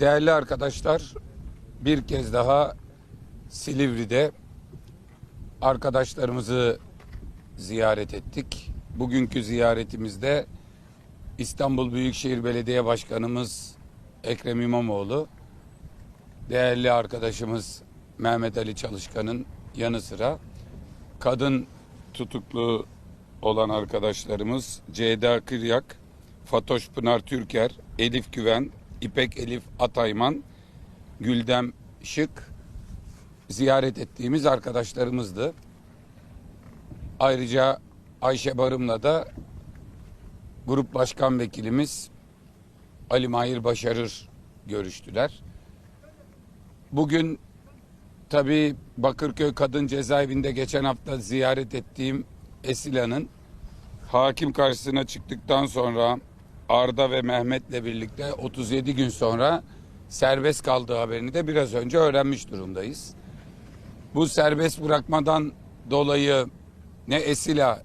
Değerli arkadaşlar, bir kez daha Silivri'de arkadaşlarımızı ziyaret ettik. Bugünkü ziyaretimizde İstanbul Büyükşehir Belediye Başkanımız Ekrem İmamoğlu, değerli arkadaşımız Mehmet Ali Çalışkan'ın yanı sıra kadın tutuklu olan arkadaşlarımız Ceyda Kıryak, Fatoş Pınar Türker, Elif Güven, İpek Elif Atayman, Güldem Şık ziyaret ettiğimiz arkadaşlarımızdı. Ayrıca Ayşe Barım'la da Grup Başkan Vekilimiz Ali Mahir Başarır görüştüler. Bugün tabii Bakırköy Kadın Cezaevinde geçen hafta ziyaret ettiğim Esila'nın hakim karşısına çıktıktan sonra Arda ve Mehmet'le birlikte 37 gün sonra serbest kaldığı haberini de biraz önce öğrenmiş durumdayız. Bu serbest bırakmadan dolayı ne Esila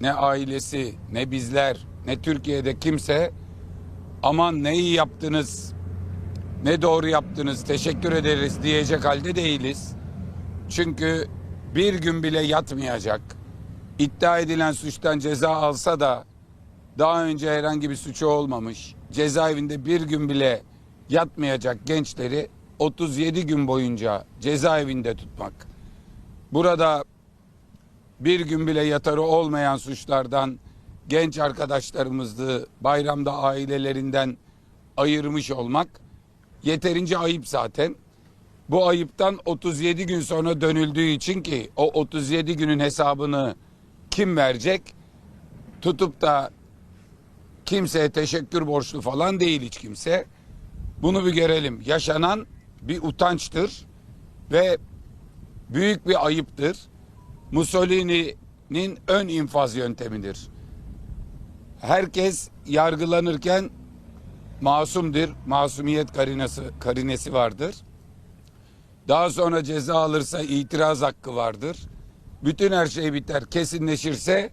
ne ailesi ne bizler ne Türkiye'de kimse aman ne iyi yaptınız ne doğru yaptınız teşekkür ederiz diyecek halde değiliz. Çünkü bir gün bile yatmayacak. iddia edilen suçtan ceza alsa da daha önce herhangi bir suçu olmamış. Cezaevinde bir gün bile yatmayacak gençleri 37 gün boyunca cezaevinde tutmak. Burada bir gün bile yatarı olmayan suçlardan genç arkadaşlarımızı bayramda ailelerinden ayırmış olmak yeterince ayıp zaten. Bu ayıptan 37 gün sonra dönüldüğü için ki o 37 günün hesabını kim verecek? Tutup da kimseye teşekkür borçlu falan değil hiç kimse. Bunu bir görelim. Yaşanan bir utançtır ve büyük bir ayıptır. Mussolini'nin ön infaz yöntemidir. Herkes yargılanırken masumdur. Masumiyet karinesi, karinesi vardır. Daha sonra ceza alırsa itiraz hakkı vardır. Bütün her şey biter. Kesinleşirse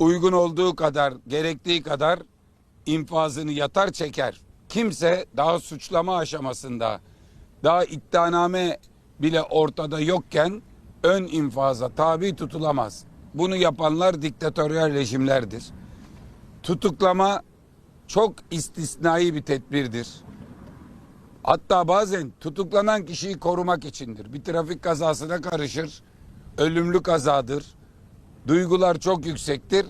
uygun olduğu kadar, gerektiği kadar infazını yatar çeker. Kimse daha suçlama aşamasında, daha iddianame bile ortada yokken ön infaza tabi tutulamaz. Bunu yapanlar diktatöryel rejimlerdir. Tutuklama çok istisnai bir tedbirdir. Hatta bazen tutuklanan kişiyi korumak içindir. Bir trafik kazasına karışır, ölümlü kazadır. Duygular çok yüksektir.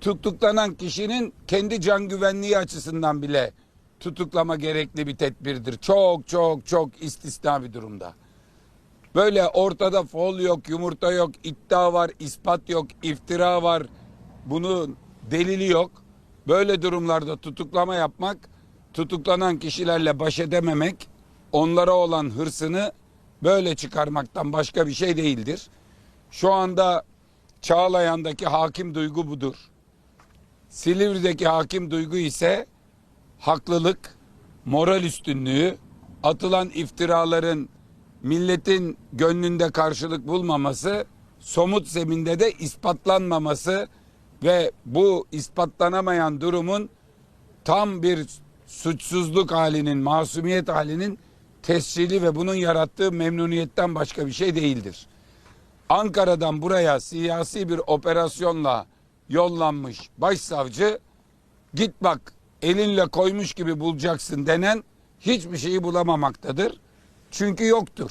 Tutuklanan kişinin kendi can güvenliği açısından bile tutuklama gerekli bir tedbirdir. Çok çok çok istisna bir durumda. Böyle ortada fol yok, yumurta yok, iddia var, ispat yok, iftira var. Bunun delili yok. Böyle durumlarda tutuklama yapmak, tutuklanan kişilerle baş edememek, onlara olan hırsını böyle çıkarmaktan başka bir şey değildir. Şu anda Çağlayan'daki hakim duygu budur. Silivri'deki hakim duygu ise haklılık, moral üstünlüğü, atılan iftiraların milletin gönlünde karşılık bulmaması, somut zeminde de ispatlanmaması ve bu ispatlanamayan durumun tam bir suçsuzluk halinin, masumiyet halinin tescili ve bunun yarattığı memnuniyetten başka bir şey değildir. Ankara'dan buraya siyasi bir operasyonla yollanmış başsavcı git bak elinle koymuş gibi bulacaksın denen hiçbir şeyi bulamamaktadır. Çünkü yoktur.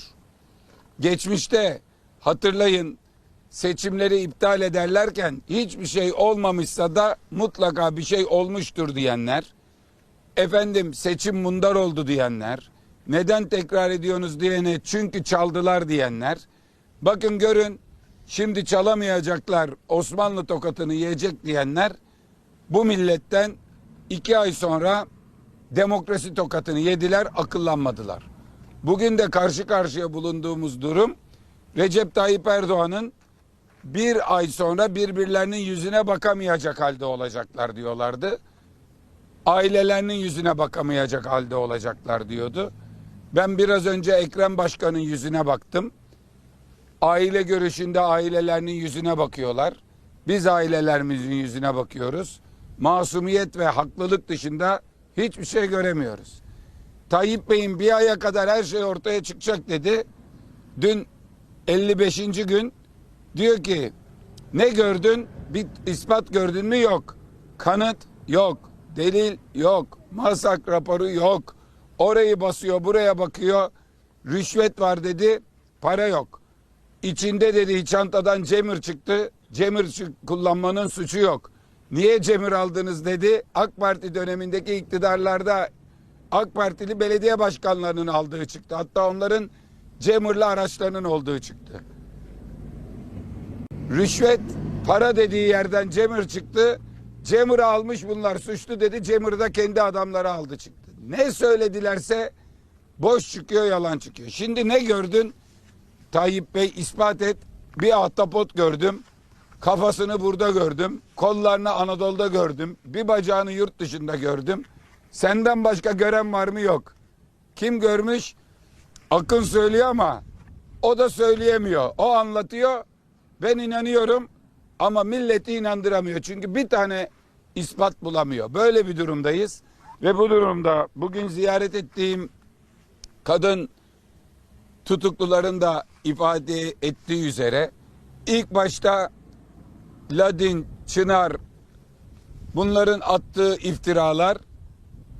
Geçmişte hatırlayın seçimleri iptal ederlerken hiçbir şey olmamışsa da mutlaka bir şey olmuştur diyenler, efendim seçim mundar oldu diyenler, neden tekrar ediyorsunuz diyene çünkü çaldılar diyenler, bakın görün şimdi çalamayacaklar Osmanlı tokatını yiyecek diyenler bu milletten iki ay sonra demokrasi tokatını yediler akıllanmadılar. Bugün de karşı karşıya bulunduğumuz durum Recep Tayyip Erdoğan'ın bir ay sonra birbirlerinin yüzüne bakamayacak halde olacaklar diyorlardı. Ailelerinin yüzüne bakamayacak halde olacaklar diyordu. Ben biraz önce Ekrem Başkan'ın yüzüne baktım. Aile görüşünde ailelerinin yüzüne bakıyorlar. Biz ailelerimizin yüzüne bakıyoruz. Masumiyet ve haklılık dışında hiçbir şey göremiyoruz. Tayyip Bey'in bir aya kadar her şey ortaya çıkacak dedi. Dün 55. gün diyor ki ne gördün? Bir ispat gördün mü? Yok. Kanıt yok. Delil yok. Masak raporu yok. Orayı basıyor, buraya bakıyor. Rüşvet var dedi. Para yok. İçinde dedi çantadan cemir çıktı. Cemir kullanmanın suçu yok. Niye cemir aldınız dedi. AK Parti dönemindeki iktidarlarda AK Partili belediye başkanlarının aldığı çıktı. Hatta onların cemirli araçlarının olduğu çıktı. Rüşvet para dediği yerden Cemir çıktı. Cemur'u almış bunlar suçlu dedi. Cemur da kendi adamları aldı çıktı. Ne söyledilerse boş çıkıyor yalan çıkıyor. Şimdi ne gördün? Tayyip Bey ispat et. Bir ahtapot gördüm. Kafasını burada gördüm. Kollarını Anadolu'da gördüm. Bir bacağını yurt dışında gördüm. Senden başka gören var mı yok. Kim görmüş? Akın söylüyor ama o da söyleyemiyor. O anlatıyor. Ben inanıyorum ama milleti inandıramıyor. Çünkü bir tane ispat bulamıyor. Böyle bir durumdayız. Ve bu durumda bugün ziyaret ettiğim kadın tutukluların da ifade ettiği üzere ilk başta Ladin, Çınar bunların attığı iftiralar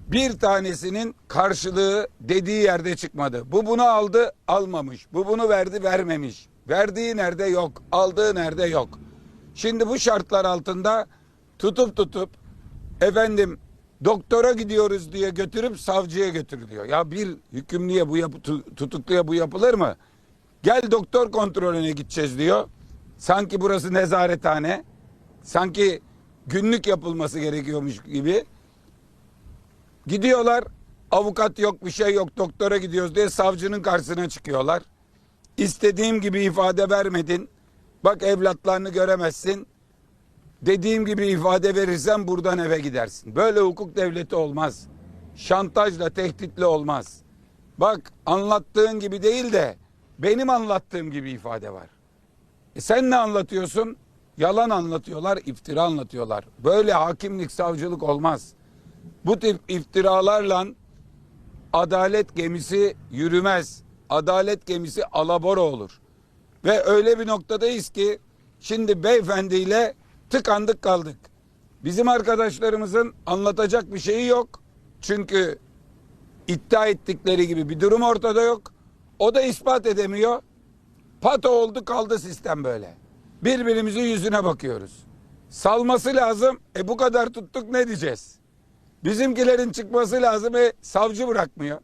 bir tanesinin karşılığı dediği yerde çıkmadı. Bu bunu aldı, almamış. Bu bunu verdi, vermemiş. Verdiği nerede yok, aldığı nerede yok. Şimdi bu şartlar altında tutup tutup efendim doktora gidiyoruz diye götürüp savcıya götürülüyor. Ya bir hükümlüye bu yapı, tu- tutukluya bu yapılır mı? Gel doktor kontrolüne gideceğiz diyor. Sanki burası nezarethane. Sanki günlük yapılması gerekiyormuş gibi. Gidiyorlar avukat yok bir şey yok doktora gidiyoruz diye savcının karşısına çıkıyorlar. İstediğim gibi ifade vermedin. Bak evlatlarını göremezsin. Dediğim gibi ifade verirsen buradan eve gidersin. Böyle hukuk devleti olmaz. Şantajla, tehditle olmaz. Bak anlattığın gibi değil de benim anlattığım gibi ifade var. E sen ne anlatıyorsun? Yalan anlatıyorlar, iftira anlatıyorlar. Böyle hakimlik, savcılık olmaz. Bu tip iftiralarla adalet gemisi yürümez. Adalet gemisi alabora olur. Ve öyle bir noktadayız ki şimdi beyefendiyle tıkandık kaldık. Bizim arkadaşlarımızın anlatacak bir şeyi yok. Çünkü iddia ettikleri gibi bir durum ortada yok. O da ispat edemiyor. Pato oldu kaldı sistem böyle. Birbirimizin yüzüne bakıyoruz. Salması lazım. E bu kadar tuttuk ne diyeceğiz? Bizimkilerin çıkması lazım. E savcı bırakmıyor.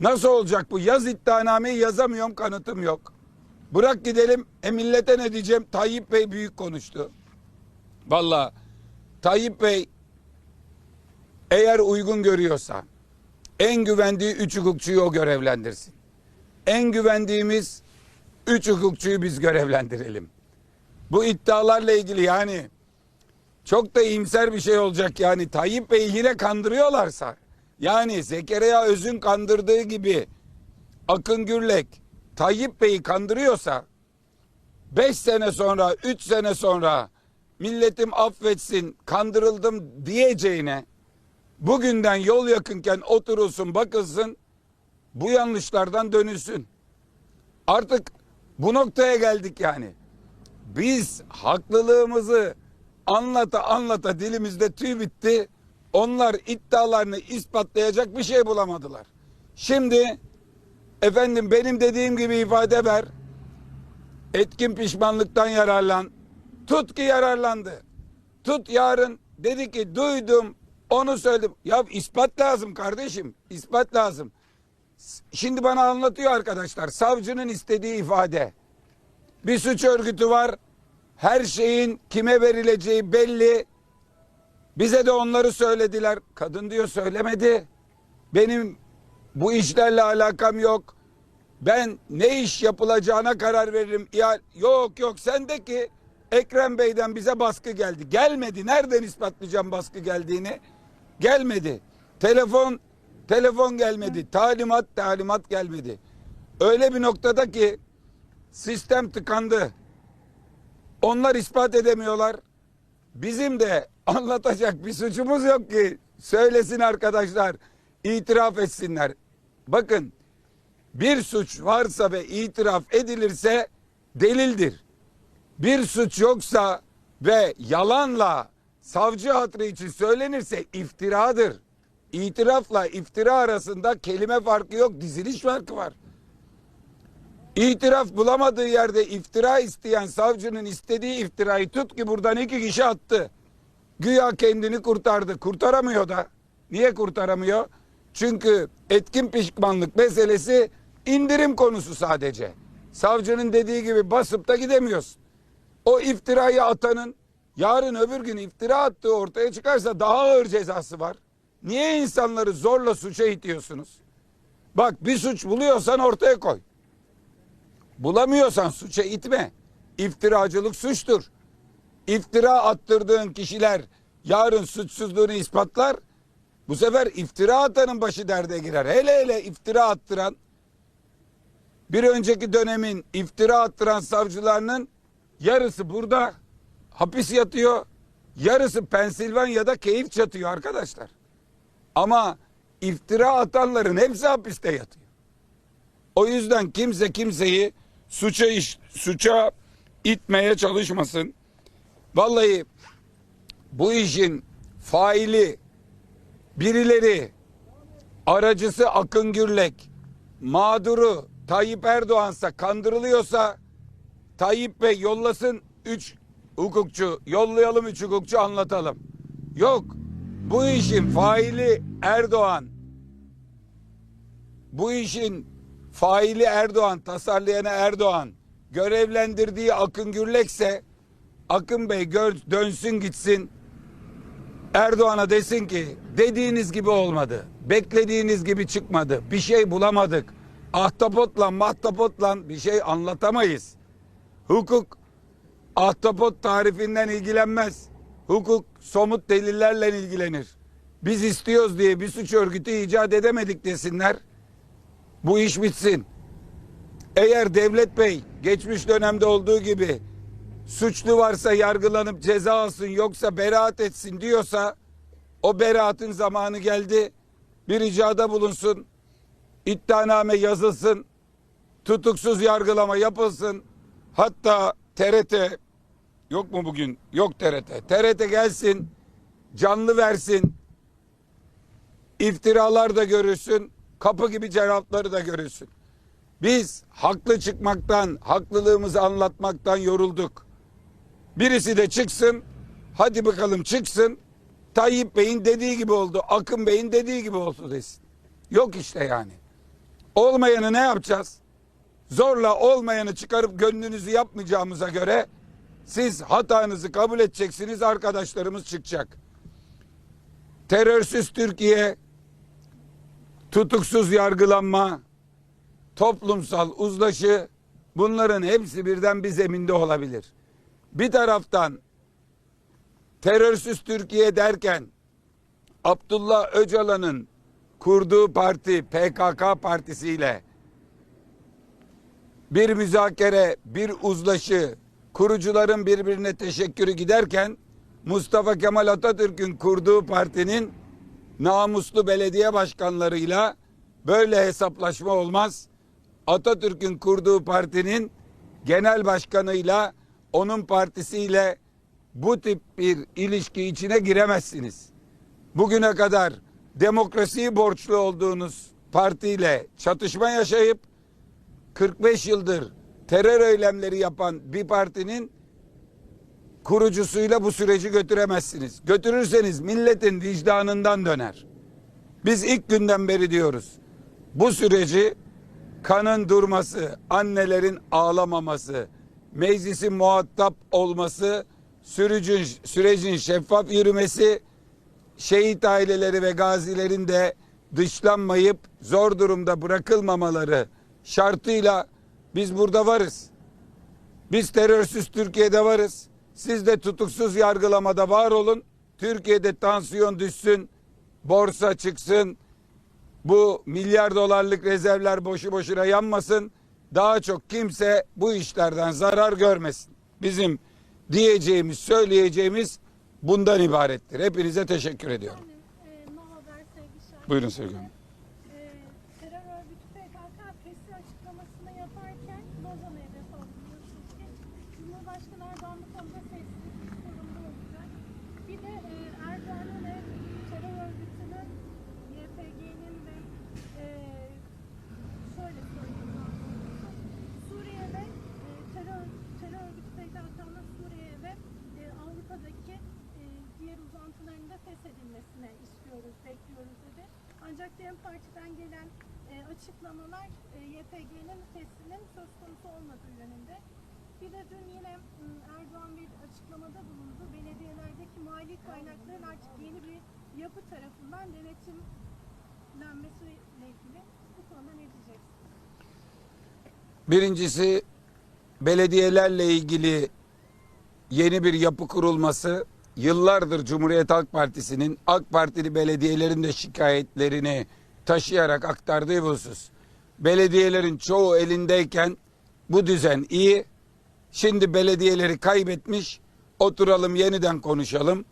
Nasıl olacak bu? Yaz iddianameyi yazamıyorum kanıtım yok. Bırak gidelim. E millete ne diyeceğim? Tayyip Bey büyük konuştu. Valla Tayyip Bey eğer uygun görüyorsa en güvendiği üç hukukçuyu o görevlendirsin. En güvendiğimiz üç hukukçuyu biz görevlendirelim. Bu iddialarla ilgili yani çok da iyimser bir şey olacak yani Tayyip Bey'i yine kandırıyorlarsa yani Zekeriya Öz'ün kandırdığı gibi Akın Gürlek Tayyip Bey'i kandırıyorsa 5 sene sonra 3 sene sonra milletim affetsin kandırıldım diyeceğine bugünden yol yakınken oturulsun bakılsın bu yanlışlardan dönülsün. Artık bu noktaya geldik yani. Biz haklılığımızı anlata anlata dilimizde tüy bitti. Onlar iddialarını ispatlayacak bir şey bulamadılar. Şimdi efendim benim dediğim gibi ifade ver. Etkin pişmanlıktan yararlan. Tut ki yararlandı. Tut yarın dedi ki duydum onu söyledim. Ya ispat lazım kardeşim. ispat lazım. Şimdi bana anlatıyor arkadaşlar. Savcının istediği ifade. Bir suç örgütü var. Her şeyin kime verileceği belli. Bize de onları söylediler. Kadın diyor söylemedi. Benim bu işlerle alakam yok. Ben ne iş yapılacağına karar veririm. Ya yok yok sendeki Ekrem Bey'den bize baskı geldi. Gelmedi. Nereden ispatlayacağım baskı geldiğini? Gelmedi. Telefon telefon gelmedi. Talimat talimat gelmedi. Öyle bir noktada ki sistem tıkandı. Onlar ispat edemiyorlar. Bizim de anlatacak bir suçumuz yok ki. Söylesin arkadaşlar. İtiraf etsinler. Bakın bir suç varsa ve itiraf edilirse delildir. Bir suç yoksa ve yalanla savcı hatırı için söylenirse iftiradır. İtirafla iftira arasında kelime farkı yok, diziliş farkı var. İtiraf bulamadığı yerde iftira isteyen savcının istediği iftirayı tut ki buradan iki kişi attı. Güya kendini kurtardı. Kurtaramıyor da. Niye kurtaramıyor? Çünkü etkin pişmanlık meselesi indirim konusu sadece. Savcının dediği gibi basıp da gidemiyorsun. O iftirayı atanın yarın öbür gün iftira attığı ortaya çıkarsa daha ağır cezası var. Niye insanları zorla suça itiyorsunuz? Bak bir suç buluyorsan ortaya koy. Bulamıyorsan suça itme. İftiracılık suçtur. İftira attırdığın kişiler yarın suçsuzluğunu ispatlar. Bu sefer iftira atanın başı derde girer. Hele hele iftira attıran bir önceki dönemin iftira attıran savcılarının yarısı burada hapis yatıyor. Yarısı Pensilvanya'da keyif çatıyor arkadaşlar. Ama iftira atanların hepsi hapiste yatıyor. O yüzden kimse kimseyi suça iş, suça itmeye çalışmasın. Vallahi bu işin faili birileri aracısı Akın Gürlek, mağduru Tayyip Erdoğan'sa kandırılıyorsa Tayyip Bey yollasın 3 hukukçu, yollayalım 3 hukukçu anlatalım. Yok. Bu işin faili Erdoğan. Bu işin faili Erdoğan, tasarlayanı Erdoğan, görevlendirdiği Akın Gürlekse Akın Bey dönsün gitsin. Erdoğan'a desin ki dediğiniz gibi olmadı. Beklediğiniz gibi çıkmadı. Bir şey bulamadık. Ahtapotla mahtapotla bir şey anlatamayız. Hukuk ahtapot tarifinden ilgilenmez. Hukuk somut delillerle ilgilenir. Biz istiyoruz diye bir suç örgütü icat edemedik desinler. Bu iş bitsin. Eğer Devlet Bey geçmiş dönemde olduğu gibi suçlu varsa yargılanıp ceza alsın yoksa beraat etsin diyorsa o beraatın zamanı geldi. Bir ricada bulunsun. iddianame yazılsın. Tutuksuz yargılama yapılsın. Hatta TRT yok mu bugün? Yok TRT. TRT gelsin. Canlı versin. İftiralar da görürsün. Kapı gibi cevapları da görürsün. Biz haklı çıkmaktan, haklılığımızı anlatmaktan yorulduk. Birisi de çıksın, hadi bakalım çıksın. Tayyip Bey'in dediği gibi oldu, Akın Bey'in dediği gibi oldu desin. Yok işte yani. Olmayanı ne yapacağız? Zorla olmayanı çıkarıp gönlünüzü yapmayacağımıza göre siz hatanızı kabul edeceksiniz, arkadaşlarımız çıkacak. Terörsüz Türkiye, tutuksuz yargılanma, toplumsal uzlaşı bunların hepsi birden bir zeminde olabilir. Bir taraftan terörsüz Türkiye derken Abdullah Öcalan'ın kurduğu parti PKK partisiyle bir müzakere, bir uzlaşı, kurucuların birbirine teşekkürü giderken Mustafa Kemal Atatürk'ün kurduğu partinin namuslu belediye başkanlarıyla böyle hesaplaşma olmaz. Atatürk'ün kurduğu partinin genel başkanıyla onun partisiyle bu tip bir ilişki içine giremezsiniz. Bugüne kadar demokrasiyi borçlu olduğunuz partiyle çatışma yaşayıp 45 yıldır terör eylemleri yapan bir partinin kurucusuyla bu süreci götüremezsiniz. Götürürseniz milletin vicdanından döner. Biz ilk günden beri diyoruz. Bu süreci kanın durması, annelerin ağlamaması, meclisin muhatap olması, sürücün, sürecin şeffaf yürümesi, şehit aileleri ve gazilerin de dışlanmayıp zor durumda bırakılmamaları şartıyla biz burada varız. Biz terörsüz Türkiye'de varız. Siz de tutuksuz yargılamada var olun. Türkiye'de tansiyon düşsün, borsa çıksın, bu milyar dolarlık rezervler boşu boşuna yanmasın. Daha çok kimse bu işlerden zarar görmesin. Bizim diyeceğimiz, söyleyeceğimiz bundan ibarettir. Hepinize teşekkür ediyorum. E, Buyurun Sevgi Hanım. Ee, terör örgütü PKK fesli açıklamasını yaparken Lozan'ı hedef aldı biliyorsunuz ki Cumhurbaşkanı Erdoğan bu konuda sessiz, sorumlu olacak. Bir de e, Erdoğan'ın ve terör örgütünün YPG'nin ve e, şöyle söyleyeyim daha doğrusu, Suriye'de e, terör, terör örgütü PKK'nın Suriye ve e, Avrupa'daki e, diğer uzantılarının da feshedilmesine istiyoruz, bekliyoruz dedi. DEM Parti'den gelen e, açıklamalar e, YPG'nin feslinin söz konusu olmadığı yönünde. Bir de dün yine Erdoğan bir açıklamada bulundu. Belediyelerdeki mali kaynakların artık yeni bir yapı tarafından denetimlenmesiyle ilgili bu konuda ne diyeceksiniz? Birincisi belediyelerle ilgili yeni bir yapı kurulması yıllardır Cumhuriyet Halk Partisi'nin AK Partili belediyelerin de şikayetlerini taşıyarak aktardığı bir husus. Belediyelerin çoğu elindeyken bu düzen iyi. Şimdi belediyeleri kaybetmiş. Oturalım yeniden konuşalım.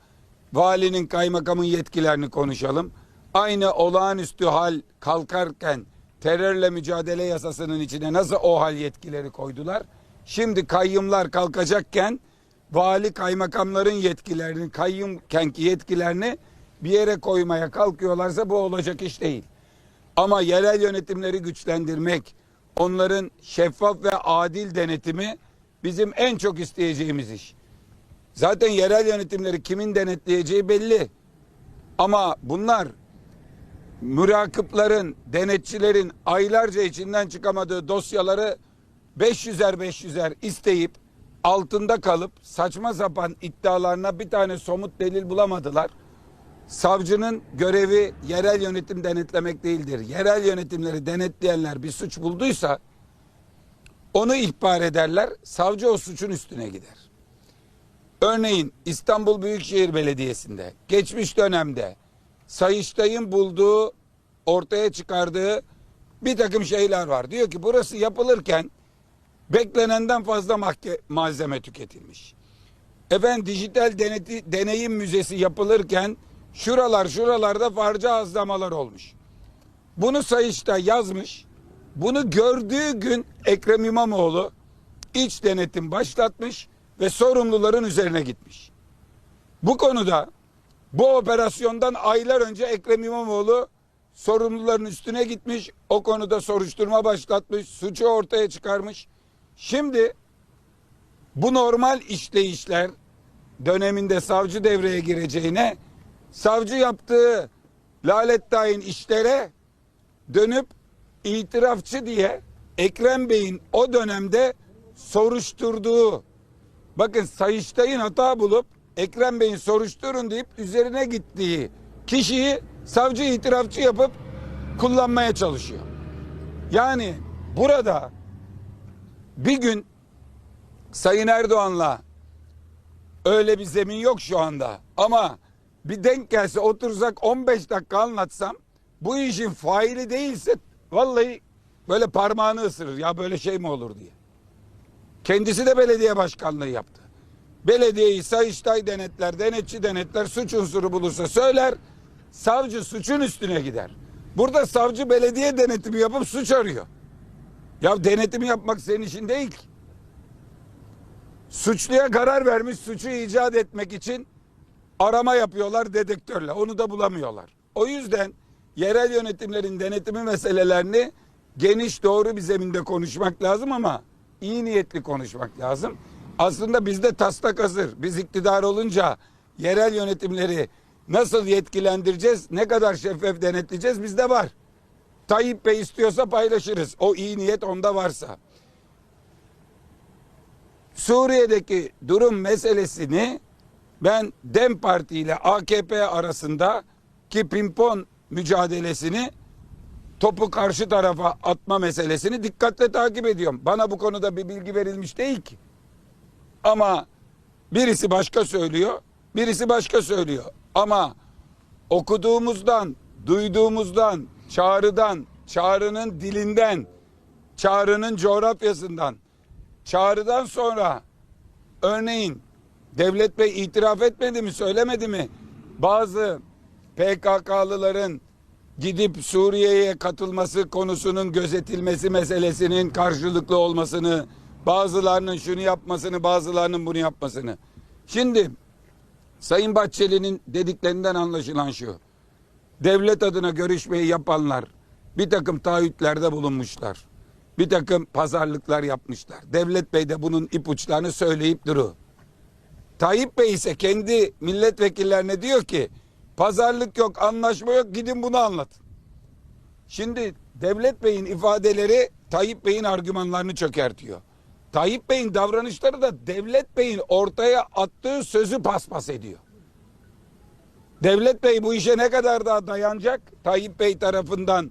Valinin kaymakamın yetkilerini konuşalım. Aynı olağanüstü hal kalkarken terörle mücadele yasasının içine nasıl o hal yetkileri koydular? Şimdi kayyımlar kalkacakken vali kaymakamların yetkilerini, kayyımkenki yetkilerini bir yere koymaya kalkıyorlarsa bu olacak iş değil. Ama yerel yönetimleri güçlendirmek, onların şeffaf ve adil denetimi bizim en çok isteyeceğimiz iş. Zaten yerel yönetimleri kimin denetleyeceği belli. Ama bunlar mürakıpların, denetçilerin aylarca içinden çıkamadığı dosyaları 500'er 500'er isteyip altında kalıp saçma sapan iddialarına bir tane somut delil bulamadılar. Savcının görevi yerel yönetim denetlemek değildir. Yerel yönetimleri denetleyenler bir suç bulduysa onu ihbar ederler. Savcı o suçun üstüne gider. Örneğin İstanbul Büyükşehir Belediyesi'nde geçmiş dönemde Sayıştay'ın bulduğu ortaya çıkardığı bir takım şeyler var. Diyor ki burası yapılırken beklenenden fazla malzeme tüketilmiş. Efendim dijital deneti, deneyim müzesi yapılırken şuralar şuralarda farca azlamalar olmuş. Bunu Sayıştay yazmış. Bunu gördüğü gün Ekrem İmamoğlu iç denetim başlatmış ve sorumluların üzerine gitmiş. Bu konuda bu operasyondan aylar önce Ekrem İmamoğlu sorumluların üstüne gitmiş. O konuda soruşturma başlatmış. Suçu ortaya çıkarmış. Şimdi bu normal işleyişler döneminde savcı devreye gireceğine savcı yaptığı lalet dahin işlere dönüp itirafçı diye Ekrem Bey'in o dönemde soruşturduğu bakın Sayıştay'ın hata bulup Ekrem Bey'in soruşturun deyip üzerine gittiği kişiyi savcı itirafçı yapıp kullanmaya çalışıyor. Yani burada bir gün Sayın Erdoğan'la öyle bir zemin yok şu anda. Ama bir denk gelse otursak 15 dakika anlatsam bu işin faili değilse vallahi böyle parmağını ısırır. Ya böyle şey mi olur diye. Kendisi de belediye başkanlığı yaptı. Belediyeyi Sayıştay denetler, denetçi denetler, suç unsuru bulursa söyler. Savcı suçun üstüne gider. Burada savcı belediye denetimi yapıp suç arıyor. Ya denetimi yapmak senin işin değil ki. Suçluya karar vermiş suçu icat etmek için arama yapıyorlar dedektörle. Onu da bulamıyorlar. O yüzden yerel yönetimlerin denetimi meselelerini geniş doğru bir zeminde konuşmak lazım ama iyi niyetli konuşmak lazım. Aslında bizde taslak hazır. Biz iktidar olunca yerel yönetimleri nasıl yetkilendireceğiz, ne kadar şeffaf denetleyeceğiz bizde var. Tayyip Bey istiyorsa paylaşırız. O iyi niyet onda varsa. Suriye'deki durum meselesini ben DEM Parti ile AKP arasında ki pimpon mücadelesini topu karşı tarafa atma meselesini dikkatle takip ediyorum. Bana bu konuda bir bilgi verilmiş değil ki. Ama birisi başka söylüyor, birisi başka söylüyor. Ama okuduğumuzdan, duyduğumuzdan, çağrıdan, çağrının dilinden, çağrının coğrafyasından, çağrıdan sonra örneğin devlet bey itiraf etmedi mi, söylemedi mi? Bazı PKK'lıların gidip Suriye'ye katılması konusunun gözetilmesi meselesinin karşılıklı olmasını, bazılarının şunu yapmasını, bazılarının bunu yapmasını. Şimdi Sayın Bahçeli'nin dediklerinden anlaşılan şu. Devlet adına görüşmeyi yapanlar bir takım taahhütlerde bulunmuşlar. Bir takım pazarlıklar yapmışlar. Devlet Bey de bunun ipuçlarını söyleyip duru. Tayyip Bey ise kendi milletvekillerine diyor ki pazarlık yok, anlaşma yok gidin bunu anlatın. Şimdi Devlet Bey'in ifadeleri Tayyip Bey'in argümanlarını çökertiyor. Tayyip Bey'in davranışları da Devlet Bey'in ortaya attığı sözü paspas ediyor. Devlet Bey bu işe ne kadar daha dayanacak? Tayyip Bey tarafından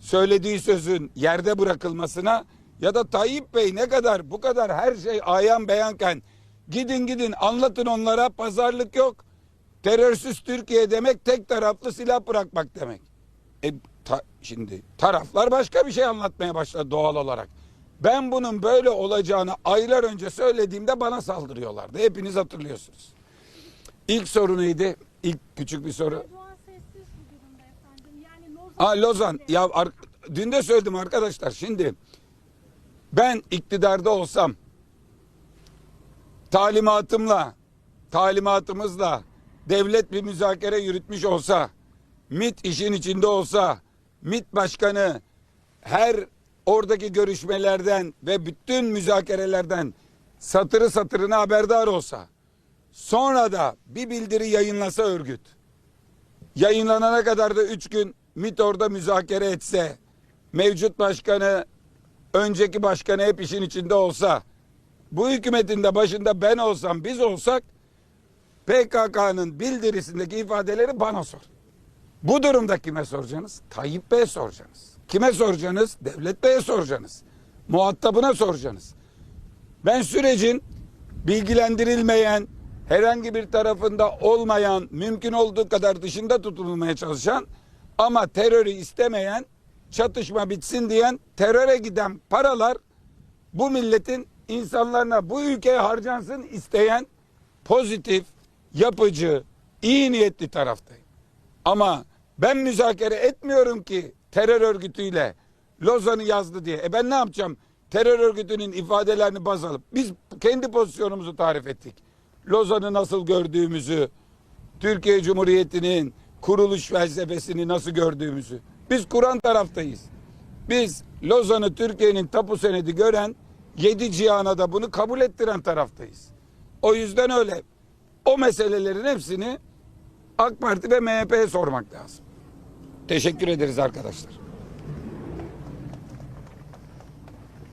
söylediği sözün yerde bırakılmasına ya da Tayyip Bey ne kadar bu kadar her şey ayan beyanken gidin gidin anlatın onlara pazarlık yok. Terörsüz Türkiye demek tek taraflı silah bırakmak demek. E, ta- şimdi taraflar başka bir şey anlatmaya başladı doğal olarak. Ben bunun böyle olacağını aylar önce söylediğimde bana saldırıyorlardı. Hepiniz hatırlıyorsunuz. İlk soru neydi? İlk küçük bir soru. Yani. Ha Lozan ya dün de söyledim arkadaşlar şimdi ben iktidarda olsam talimatımla talimatımızla devlet bir müzakere yürütmüş olsa MIT işin içinde olsa MIT başkanı her oradaki görüşmelerden ve bütün müzakerelerden satırı satırına haberdar olsa sonra da bir bildiri yayınlasa örgüt yayınlanana kadar da üç gün MİT orada müzakere etse, mevcut başkanı, önceki başkanı hep işin içinde olsa, bu hükümetin de başında ben olsam, biz olsak, PKK'nın bildirisindeki ifadeleri bana sor. Bu durumda kime soracaksınız? Tayyip Bey'e soracaksınız. Kime soracaksınız? Devlet Bey'e soracaksınız. Muhatabına soracaksınız. Ben sürecin bilgilendirilmeyen, herhangi bir tarafında olmayan, mümkün olduğu kadar dışında tutulmaya çalışan ama terörü istemeyen, çatışma bitsin diyen, teröre giden paralar bu milletin insanlarına bu ülkeye harcansın isteyen pozitif, yapıcı, iyi niyetli taraftayım. Ama ben müzakere etmiyorum ki terör örgütüyle Lozan'ı yazdı diye. E ben ne yapacağım? Terör örgütünün ifadelerini baz alıp biz kendi pozisyonumuzu tarif ettik. Lozan'ı nasıl gördüğümüzü, Türkiye Cumhuriyeti'nin kuruluş felsefesini nasıl gördüğümüzü. Biz Kur'an taraftayız. Biz Lozan'ı Türkiye'nin tapu senedi gören yedi cihana da bunu kabul ettiren taraftayız. O yüzden öyle. O meselelerin hepsini AK Parti ve MHP'ye sormak lazım. Teşekkür ederiz arkadaşlar.